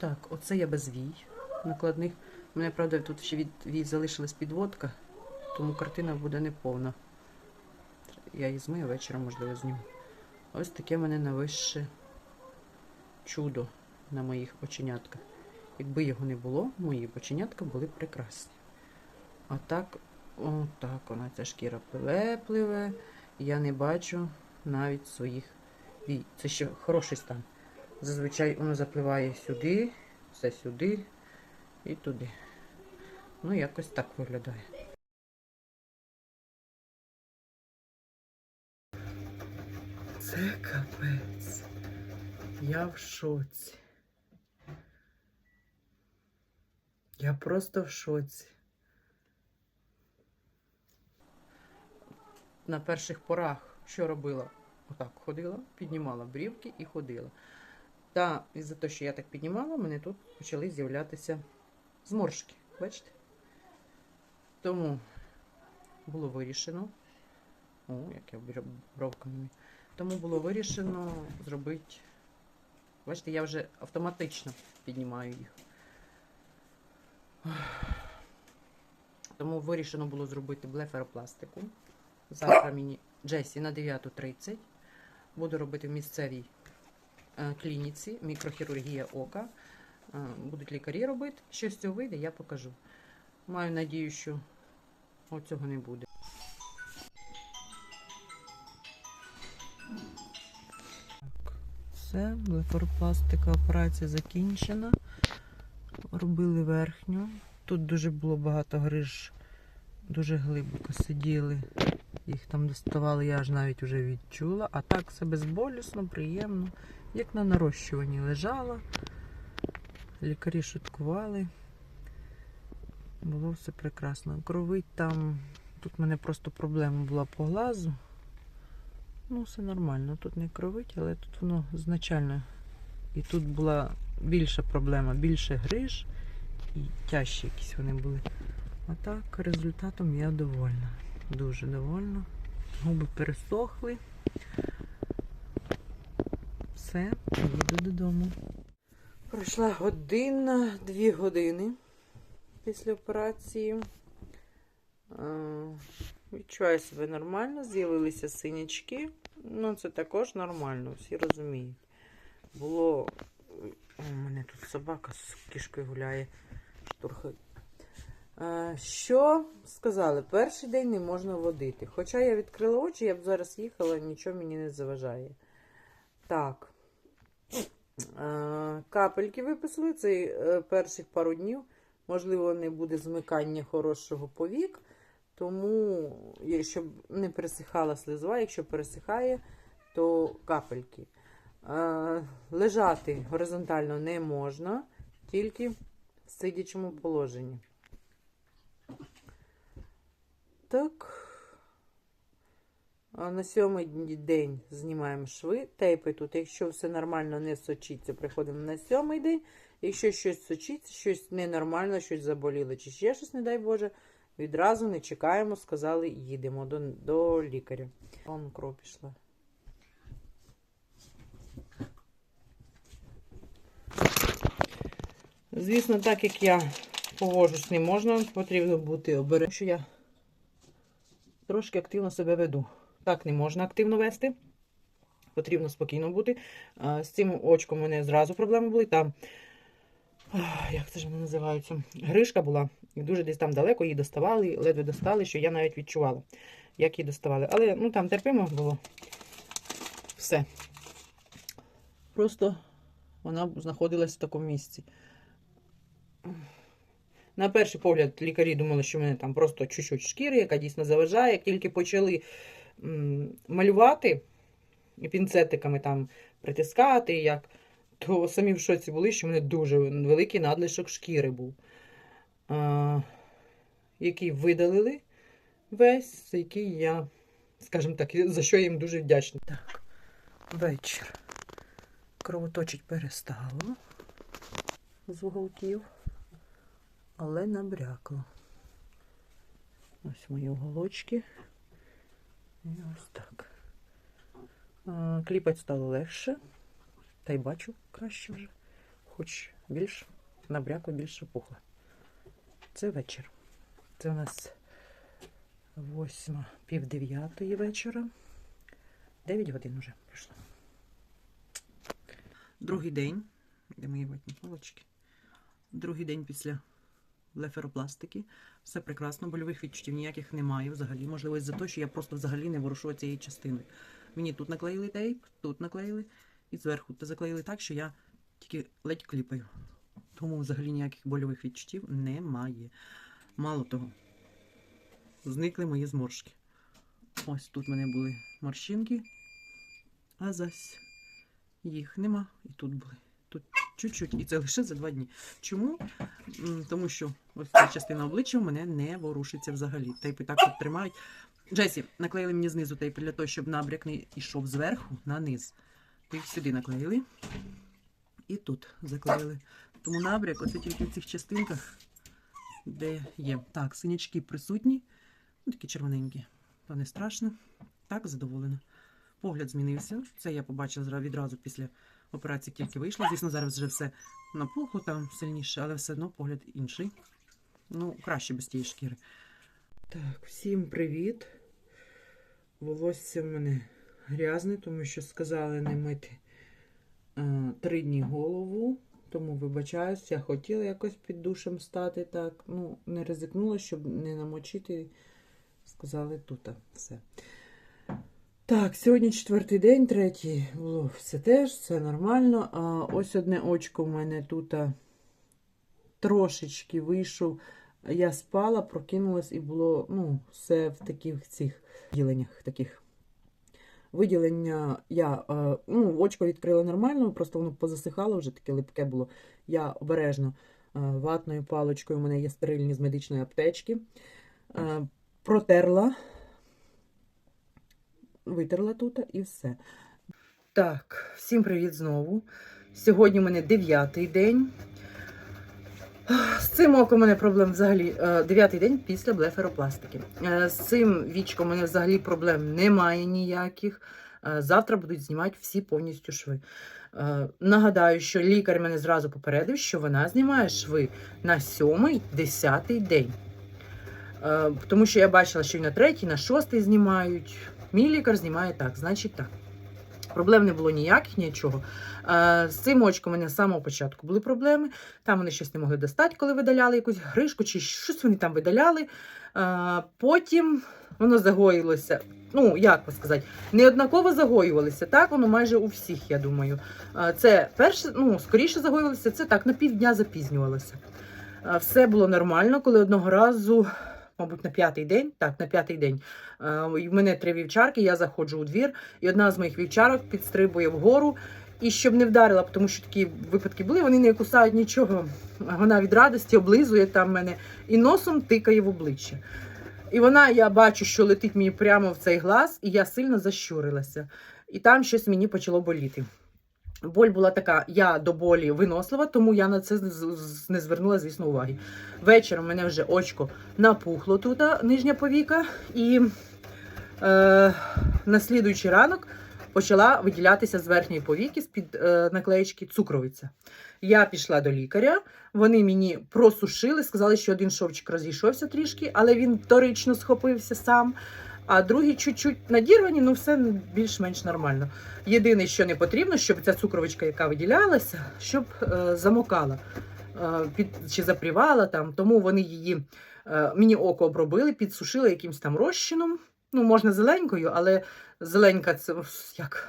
Так, оце я без вій накладних. У мене, правда, тут ще від вій залишилась підводка, тому картина буде неповна. Я її змию вечором, можливо, зніму. Ось таке мене найвище чудо на моїх оченятках. Якби його не було, мої оченятка були б прекрасні. А так, о, так, вона ця шкіра пливе, пливе. Я не бачу навіть своїх вій. Це ще хороший стан. Зазвичай воно запливає сюди, все сюди і туди. Ну, якось так виглядає. Це капець. Я в шоці. Я просто в шоці. На перших порах що робила? Отак ходила, піднімала брівки і ходила. Та із-за того, що я так піднімала, в мене тут почали з'являтися зморшки. Бачите? Тому було вирішено. О, як я бр- бровками. Тому було вирішено зробити. Бачите, я вже автоматично піднімаю їх. Тому вирішено було зробити блефаропластику. Завтра мені Джесі на 9.30. Буду робити в місцевій клініці, мікрохірургія ока. Е, Будуть лікарі робити. Що з цього вийде, я покажу. Маю надію, що цього не буде. Все, блефаропластика операція закінчена. Робили верхню. Тут дуже було багато гриж, дуже глибоко сиділи. Їх там доставали, я аж навіть вже відчула. А так все безболісно, приємно. Як на нарощуванні лежала. Лікарі шуткували. Було все прекрасно. Кровить там. Тут в мене просто проблема була по глазу. Ну, все нормально. Тут не кровить, але тут воно значально. І тут була більша проблема, більше гриж і тяжчі якісь вони були. А так, результатом я довольна. Дуже довольна. Губи пересохли. Все, їду додому. Пройшла година, дві години після операції. Відчуваю себе нормально, з'явилися синячки. Ну, це також нормально, всі розуміють. Було. У мене тут собака з кішкою гуляє, штурхає. Що сказали? Перший день не можна водити. Хоча я відкрила очі, я б зараз їхала, нічого мені не заважає. Так. Капельки виписали. Це е, перших пару днів. Можливо, не буде змикання хорошого повік. Тому, щоб не пересихала слизова, якщо пересихає, то капельки. Лежати горизонтально не можна, тільки в сидячому положенні. Так. На сьомий день знімаємо шви, тейпи тут. Якщо все нормально не сочиться, приходимо на сьомий день. Якщо щось сочиться, щось ненормально, щось заболіло, чи ще щось, не дай Боже, відразу не чекаємо, сказали, їдемо до, до лікаря. Вон кров пішла. Звісно, так як я поводжусь не можна, потрібно бути обережним, що я трошки активно себе веду. Так не можна активно вести. Потрібно спокійно бути. З цим очком у мене зразу проблеми були. Там, як це ж воно називається? Гришка була. І дуже десь там далеко її доставали, ледве достали, що я навіть відчувала, як її доставали. Але ну там терпимо було. Все. Просто вона знаходилась в такому місці. На перший погляд, лікарі думали, що в мене там просто чуть-чуть шкіри, яка дійсно заважає. Як тільки почали малювати пінцетиками там притискати, як, то самі в шоці були, що в мене дуже великий надлишок шкіри був, а, який видалили весь, який я, скажімо так, за що я їм дуже вдячна. Так, вечір. Кровоточить перестало з уголків але набрякло. Ось мої уголочки. Ось так. Кліпать стало легше. Та й бачу краще вже. хоч більш набрякло, більше пухло. Це вечір. Це у нас восьма, пів дев'ятої вечора. Дев'ять годин вже пройшло. Другий день. Де мої ватні палочки? Другий день після блеферопластики. Все прекрасно, больових відчуттів ніяких немає взагалі. Можливо, із-за того, що я просто взагалі не ворушу цією частиною. Мені тут наклеїли тейп, тут наклеїли і зверху. Та заклеїли так, що я тільки ледь кліпаю. Тому взагалі ніяких больових відчуттів немає. Мало того, зникли мої зморшки. Ось тут в мене були морщинки, а зась їх нема. І тут були. Тут чуть-чуть, і це лише за два дні. Чому? Тому що ось ця частина обличчя в мене не ворушиться взагалі. Тейпи так тут тримають. Джесі, наклеїли мені знизу тейпи для того, щоб набряк не йшов зверху на низ. Їх сюди наклеїли. І тут заклеїли. Тому набряк, оце тільки в цих частинках, де є. Так, синячки присутні, ну, такі червоненькі. То не страшно. Так, задоволена. Погляд змінився. Це я побачила відразу після операції, тільки вийшла. Звісно, зараз вже все напухло там сильніше, але все одно погляд інший. Ну, краще без тієї шкіри. Так, всім привіт. Волосся в мене грязне, тому що сказали не мити е, три дні голову. Тому вибачаюсь, я хотіла якось під душем стати так. Ну, не ризикнула, щоб не намочити. Сказали тут все. Так, сьогодні четвертий день, третій було все теж, все нормально. А ось одне очко в мене тут трошечки вийшов. Я спала, прокинулась і було ну, все в таких цих виділеннях. таких. Виділення я ну, очко відкрила нормально, просто воно позасихало, вже таке липке було. Я обережно ватною паличкою, у мене є стерильні з медичної аптечки. Протерла, витерла тут і все. Так, всім привіт знову. Сьогодні у мене дев'ятий день. З цим оком у мене проблем взагалі е, дев'ятий день після блеферопластики. Е, З цим вічком у мене взагалі проблем немає ніяких. Е, Завтра будуть знімати всі повністю шви. Нагадаю, що лікар мене зразу попередив, що вона знімає шви на сьомий, десятий день. Тому що я бачила, що і на третій, на шостий знімають. Мій лікар знімає так, значить так. Проблем не було ніяких, нічого. Е, З цим очком у мене з самого початку були проблеми. Там вони щось не могли достати, коли видаляли якусь гришку, чи щось вони там видаляли. Е, Потім воно загоїлося. Ну, як би сказати, неоднаково загоювалися. Так, воно майже у всіх, я думаю. Е, Це перше, ну, скоріше загоювалося, це так, на півдня запізнювалося. Все було нормально, коли одного разу, мабуть, на п'ятий день, так, на п'ятий день, е, і в мене три вівчарки, я заходжу у двір, і одна з моїх вівчарок підстрибує вгору. І щоб не вдарила, тому що такі випадки були, вони не кусають нічого. Вона від радості облизує там мене і носом тикає в обличчя. І вона, я бачу, що летить мені прямо в цей глаз, і я сильно защурилася. І там щось мені почало боліти. Боль була така, я до болі винослива, тому я на це не звернула, звісно, уваги. Вечором мене вже очко напухло тут, нижня повіка, і е, на слідуючий ранок почала виділятися з верхньої повіки з-під е, наклеєчки цукровиця. Я пішла до лікаря, вони мені просушили, сказали, що один шовчик розійшовся трішки, але він вторично схопився сам. А другі чуть-чуть надірвані, ну все більш-менш нормально. Єдине, що не потрібно, щоб ця цукровичка, яка виділялася, щоб е, замокала е, під, чи запрівала там. Тому вони її е, мені око обробили, підсушили якимось там розчином. Ну, можна зеленькою, але зеленька це як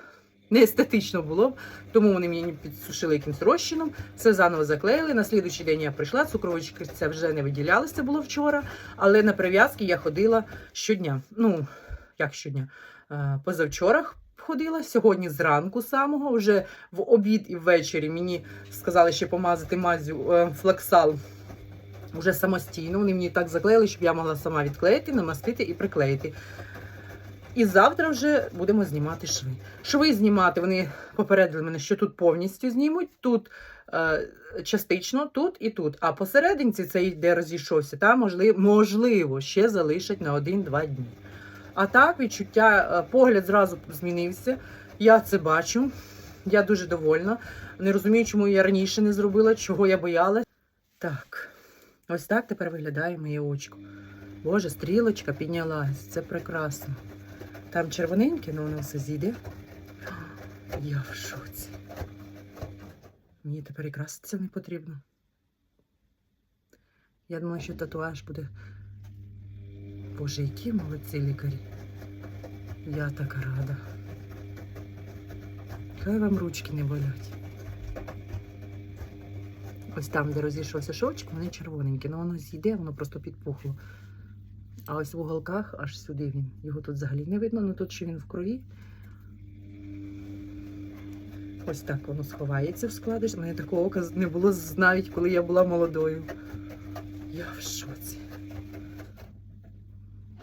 не естетично було. б. Тому вони мені підсушили якимось розчином, все заново заклеїли. На слідуючий день я прийшла, цукровички це вже не виділялося, це було вчора. Але на прив'язки я ходила щодня. Ну, як щодня? Е, Позавчора ходила, сьогодні зранку самого, вже в обід і ввечері мені сказали ще помазати мазю е, флаксал. Уже самостійно. Вони мені так заклеїли, щоб я могла сама відклеїти, намастити і приклеїти. І завтра вже будемо знімати шви. Шви знімати, вони попередили мене, що тут повністю знімуть, тут е, частично, тут і тут. А посерединці цей, де розійшовся, там можливо, можливо ще залишать на 1-2 дні. А так, відчуття, е, погляд зразу змінився. Я це бачу. Я дуже довольна. Не розумію, чому я раніше не зробила, чого я боялась. Так, ось так тепер виглядає моє очко. Боже, стрілочка піднялась. Це прекрасно. Там червоненьке, але воно все зійде. Я в шоці. Мені тепер і краситися не потрібно. Я думаю, що татуаж буде. Боже, які молодці лікарі. Я така рада. Хай вам ручки не болять. Ось там, де розійшовся шовчик, вони червоненькі, але воно зійде, воно просто підпухло. А ось в уголках аж сюди він. Його тут взагалі не видно, але тут ще він в крові. Ось так воно сховається в складиш. Мене такого ока не було навіть коли я була молодою. Я в шоці.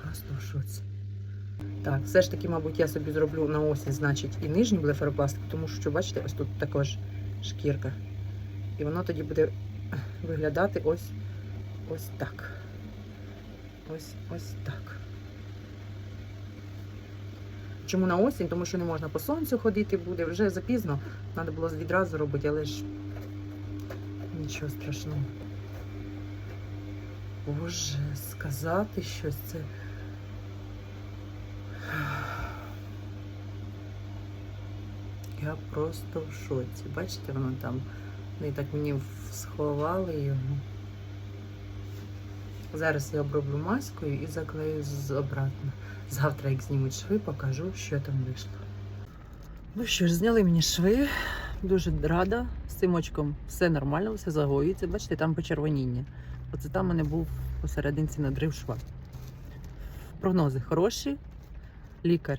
Просто в шоці. Так, все ж таки, мабуть, я собі зроблю на осінь, значить, і нижній блефаропластик, тому що, бачите, ось тут також шкірка. І воно тоді буде виглядати ось ось так. Ось ось так. Чому на осінь? Тому що не можна по сонцю ходити буде. Вже запізно. Треба було відразу робити, але ж нічого страшного. Боже, сказати щось це. Я просто в шоці. Бачите, воно там. Вони так мені сховали його. Зараз я оброблю маскою і заклею з обратно. Завтра, як знімуть шви, покажу, що там вийшло. Ну що ж, зняли мені шви. Дуже рада. З цим очком все нормально, все загоюється. Бачите, там почервоніння. Оце там у мене був посерединці надрив шва. Прогнози хороші. Лікар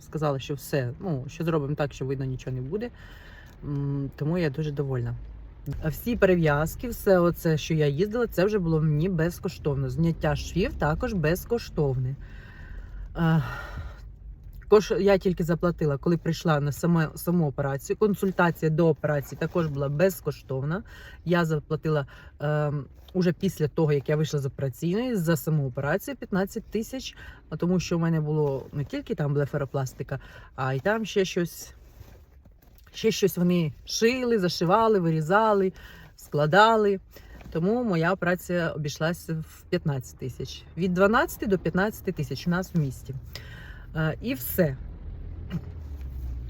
сказала, що все, ну, що зробимо так, що видно нічого не буде. Тому я дуже довольна. Всі перев'язки, все оце, що я їздила, це вже було мені безкоштовно. Зняття швів також безкоштовне. Кош я тільки заплатила, коли прийшла на саме, саму операцію. Консультація до операції також була безкоштовна. Я заплатила е, уже після того, як я вийшла з операційної за саму операцію 15 тисяч, тому що в мене було не тільки там блефаропластика, а й там ще щось. Ще щось вони шили, зашивали, вирізали, складали. Тому моя операція обійшлася в 15 тисяч. Від 12 до 15 тисяч у нас в місті. Е, І все.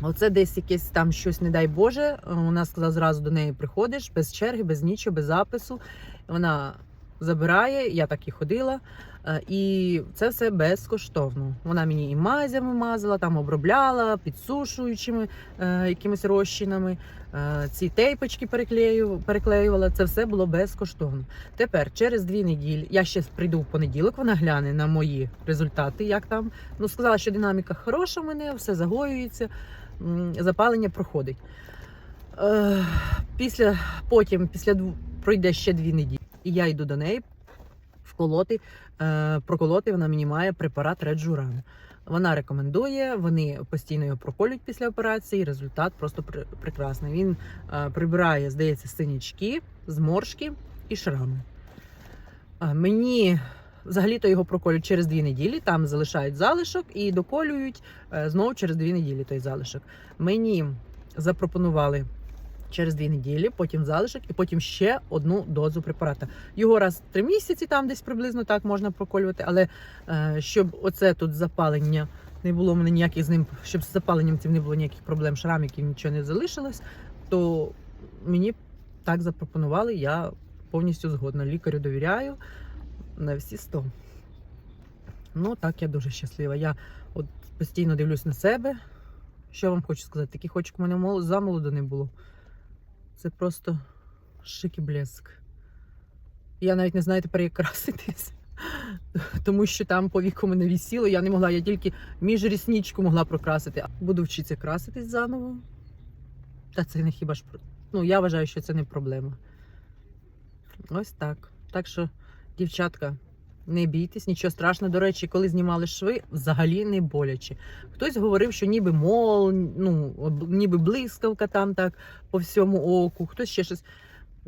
Оце десь якесь там щось, не дай Боже. Вона сказала, зразу до неї приходиш без черги, без нічого, без запису. Вона забирає, я так і ходила. Е, І це все безкоштовно. Вона мені і мазями мазала, там обробляла, підсушуючими е, якимись розчинами. Е, ці тейпочки переклеювала. Це все було безкоштовно. Тепер через дві неділі я ще прийду в понеділок. Вона гляне на мої результати. Як там ну сказала, що динаміка хороша мене, все загоюється, запалення проходить. Е, після потім, після пройде ще дві неділі, і я йду до неї вколоти, е, проколоти. Вона мені має препарат Реджуран. Вона рекомендує, вони постійно його проколють після операції. Результат просто пр- прекрасний. Він е, прибирає, здається, синячки, зморшки і шрами. А мені взагалі-то його проколють через дві неділі, там залишають залишок і доколюють е, знову через дві неділі той залишок. Мені запропонували через дві неділі, потім залишок, і потім ще одну дозу препарата. Його раз в три місяці, там десь приблизно так можна проколювати, але е, щоб оце тут запалення не було мене ніяких з ним, щоб з запаленням цим не було ніяких проблем, шрамів, нічого не залишилось, то мені так запропонували. Я повністю згодна. Лікарю довіряю на всі 100. Ну так, я дуже щаслива. Я от постійно дивлюсь на себе. Що вам хочу сказати? Таких очок у мене замолоду не було. Це просто шик і блеск. Я навіть не знаю тепер, як краситись. Тому що там по віку мене вісіло, я не могла, я тільки між рісничку могла прокрасити. Буду вчитися краситись заново. Та це не хіба ж Ну, я вважаю, що це не проблема. Ось так. Так що, дівчатка, не бійтесь, нічого страшного. До речі, коли знімали шви, взагалі не боляче. Хтось говорив, що ніби мол, ну, ніби блискавка там так по всьому оку, хтось ще щось.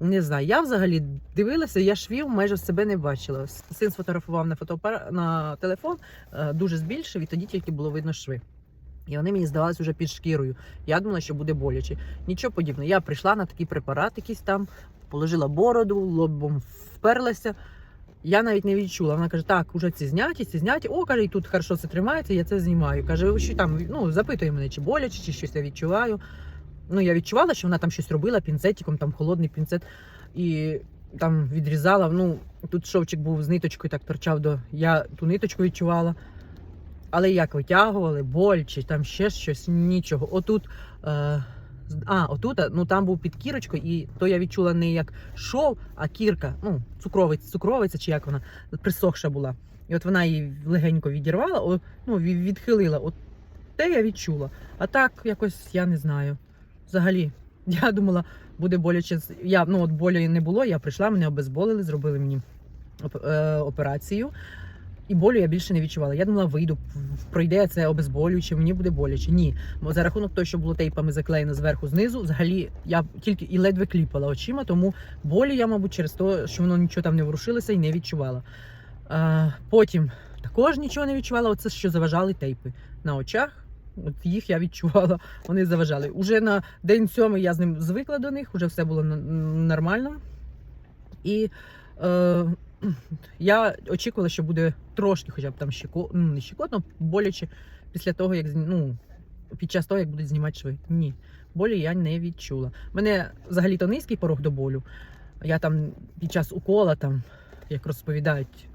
Не знаю. Я взагалі дивилася, я швів майже себе не бачила. Син сфотографував на фотоапара... на телефон, е, дуже збільшив, і тоді тільки було видно шви. І вони мені здавалися вже під шкірою. Я думала, що буде боляче. Нічого подібного. Я прийшла на такий препарат, якийсь там, положила бороду, лобом вперлася. Я навіть не відчула. Вона каже, так, уже ці зняті, ці зняті. О, каже, і тут хорошо це тримається, я це знімаю. Каже, що там, ну, запитує мене, чи боляче, чи щось я відчуваю. Ну, я відчувала, що вона там щось робила пінцетиком, там холодний пінцет. І там відрізала. Ну, тут шовчик був з ниточкою, так торчав до. Я ту ниточку відчувала. Але як витягували, боль чи там ще щось, нічого. Отут. Е, а, отут, ну там був під кірочкою, і то я відчула не як шов, а кірка, ну, цукровиця, цукровиця, чи як вона присохша була. І от вона її легенько відірвала, о, ну, відхилила. От те я відчула. А так якось я не знаю. Взагалі, я думала, буде боляче. Я, ну, от болі не було, я прийшла, мене обезболили, зробили мені е, операцію. І болю я більше не відчувала. Я думала, вийду, пройде це обезболююче, мені буде боляче. Ні. Бо за рахунок того, що було тейпами заклеєно зверху знизу, взагалі я тільки і ледве кліпала очима, тому болі я, мабуть, через те, що воно нічого там не ворушилося і не відчувала. А, потім також нічого не відчувала. Оце що заважали тейпи на очах. От їх я відчувала, вони заважали. Уже на день сьомий я з ним звикла до них, вже все було нормально. І е, я очікувала, що буде трошки, хоча б там щеко, ну не щекотно, боляче після того, як ну, під час того, як будуть знімати шви. Ні, болі я не відчула. У мене взагалі-то низький порог до болю. Я там під час укола, там, як розповідають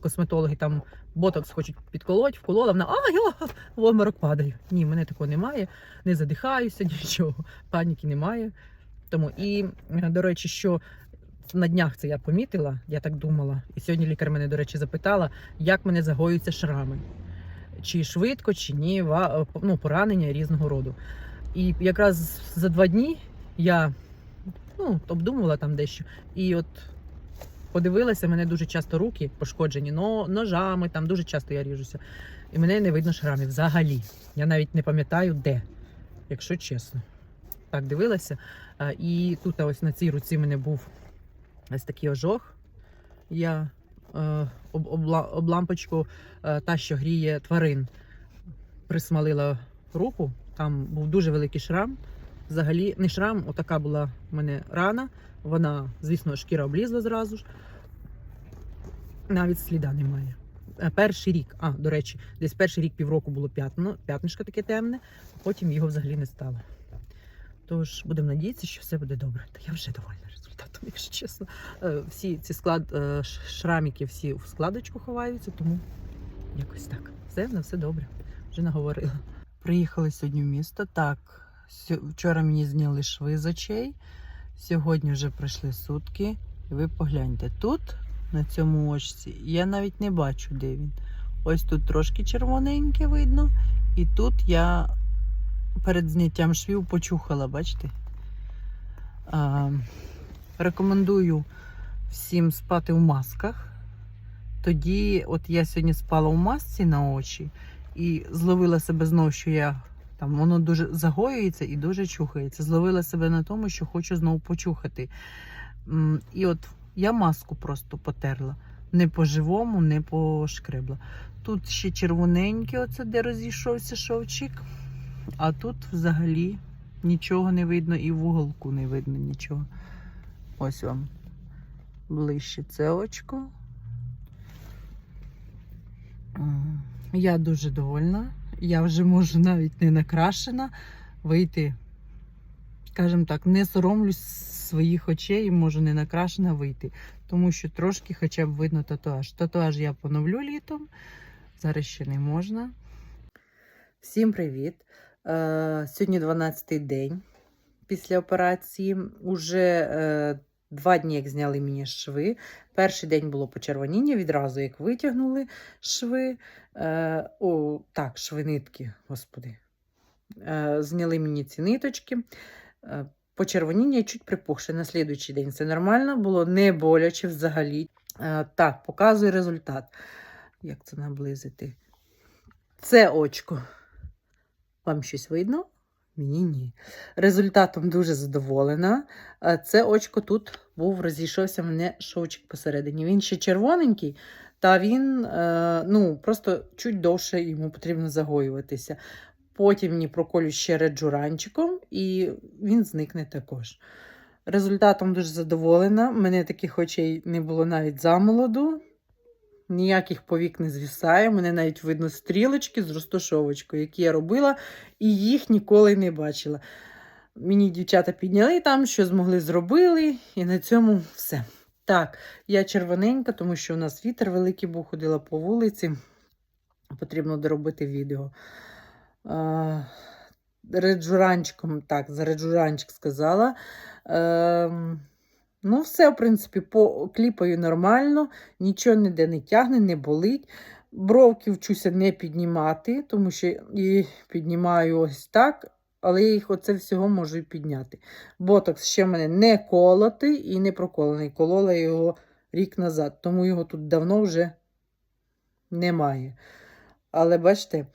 косметологи, там ботокс хочуть підколоть, вколола, вона ай, о, в обморок падаю. Ні, мене такого немає, не задихаюся, нічого, паніки немає. Тому і, е, до речі, що на днях це я помітила, я так думала. І сьогодні лікар мене, до речі, запитала, як мене загоюються шрами. Чи швидко, чи ні, ва- ну, поранення різного роду. І якраз за два дні я ну, обдумувала там дещо. І от подивилася, мене дуже часто руки пошкоджені но, ножами, там дуже часто я ріжуся. І мене не видно шрамів взагалі. Я навіть не пам'ятаю де, якщо чесно. Так, дивилася. І тут ось на цій руці мене був ось такий ожог. Я е, об, обла, об лампочку, е, та, що гріє тварин, присмалила руку. Там був дуже великий шрам. Взагалі, не шрам, отака була в мене рана. Вона, звісно, шкіра облізла зразу ж. Навіть сліда немає. Е, Перший рік, а, до речі, десь перший рік півроку було п'ятно, п'ятнишко таке темне, потім його взагалі не стало. Тож будемо надіятися, що все буде добре. Та я вже довольна результатом, якщо чесно. Е, Всі ці склад, е, шрамики всі в складочку ховаються, тому якось так. Все, на все добре. Вже наговорила. Приїхали сьогодні в місто. Так, вчора мені зняли шви з очей. Сьогодні вже пройшли сутки. І ви погляньте, тут, на цьому очці, я навіть не бачу, де він. Ось тут трошки червоненьке видно. І тут я перед зняттям швів почухала, бачите? А, рекомендую всім спати в масках. Тоді, от я сьогодні спала в масці на очі і зловила себе знову, що я там воно дуже загоюється і дуже чухається. Зловила себе на тому, що хочу знову почухати. І от я маску просто потерла. Не по живому, не пошкребла. Тут ще червоненьке, оце де розійшовся шовчик. А тут взагалі нічого не видно і в уголку не видно нічого. Ось вам ближче це очко. Я дуже довольна. Я вже можу навіть не накрашена вийти. Скажімо так, не соромлюсь своїх очей і можу не накрашена вийти. Тому що трошки хоча б видно татуаж. Татуаж я поновлю літом. Зараз ще не можна. Всім привіт! Е, Сьогодні 12-й день після операції. Уже е, два дні, як зняли мені шви. Перший день було почервоніння, відразу як витягнули шви. Е, о, так, шви нитки, господи. Е, зняли мені ці ниточки. Е, почервоніння і чуть припухше на слідуючий день. Це нормально, було не боляче взагалі. Е, так, показую результат. Як це наблизити? Це очко. Вам щось видно? Мені ні. Результатом дуже задоволена. Е, Це очко тут був, розійшовся мене шовчик посередині. Він ще червоненький, та він е, ну, просто чуть довше йому потрібно загоюватися. Потім мені проколю ще реджуранчиком, і він зникне також. Результатом дуже задоволена. Мене таких очей не було навіть замолоду. Ніяких повік не звісає. Мене навіть видно стрілочки з розташовочкою, які я робила, і їх ніколи не бачила. Мені дівчата підняли там, що змогли, зробили, і на цьому все. Так, я червоненька, тому що у нас вітер великий був, ходила по вулиці. Потрібно доробити відео. Реджуранчиком, так, за реджуранчик сказала. Ем, ну, все, в принципі, по кліпаю нормально, нічого ніде не тягне, не болить. Бровки вчуся не піднімати, тому що і піднімаю ось так, але я їх оце всього можу і підняти. Ботокс ще в мене не колотий і не проколений. Колола його рік назад, тому його тут давно вже немає. Але бачите,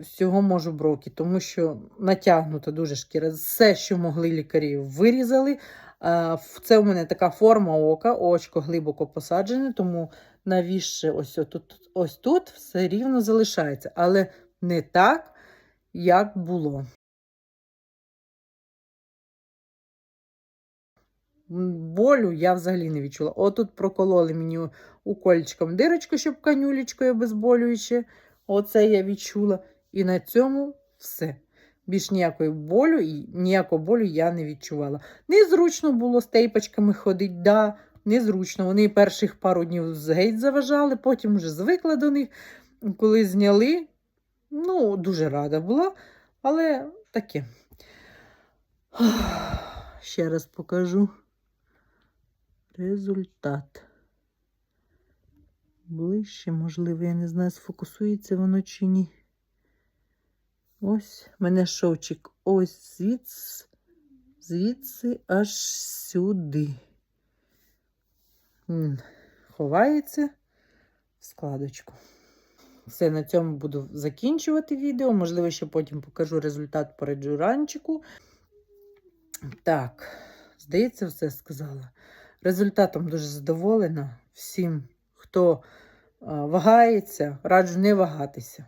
всього можу бровки, тому що натягнута дуже шкіра. Все, що могли лікарі, вирізали. В- Це у мене така форма ока, очко глибоко посаджене, тому навіщо ось тут, ось тут все рівно залишається, але не так, як було. Болю я взагалі не відчула. Отут прокололи мені укольчиком дирочку, щоб канюлечкою обезболююче. Оце я відчула. І на цьому все. Більш ніякої болю і ніякого болю я не відчувала. Незручно було з тейпочками ходити, да, незручно. Вони перших пару днів геть заважали, потім вже звикла до них. Коли зняли, ну, дуже рада була, але таке. Ще раз покажу результат. Ближче, можливо, я не знаю, сфокусується воно чи ні. Ось мене шовчик ось звідси, звідси аж сюди. Ховається в складочку. Все, на цьому буду закінчувати відео. Можливо, ще потім покажу результат по реджуранчику. Так, здається, все сказала. Результатом дуже задоволена. Всім, хто вагається, раджу не вагатися.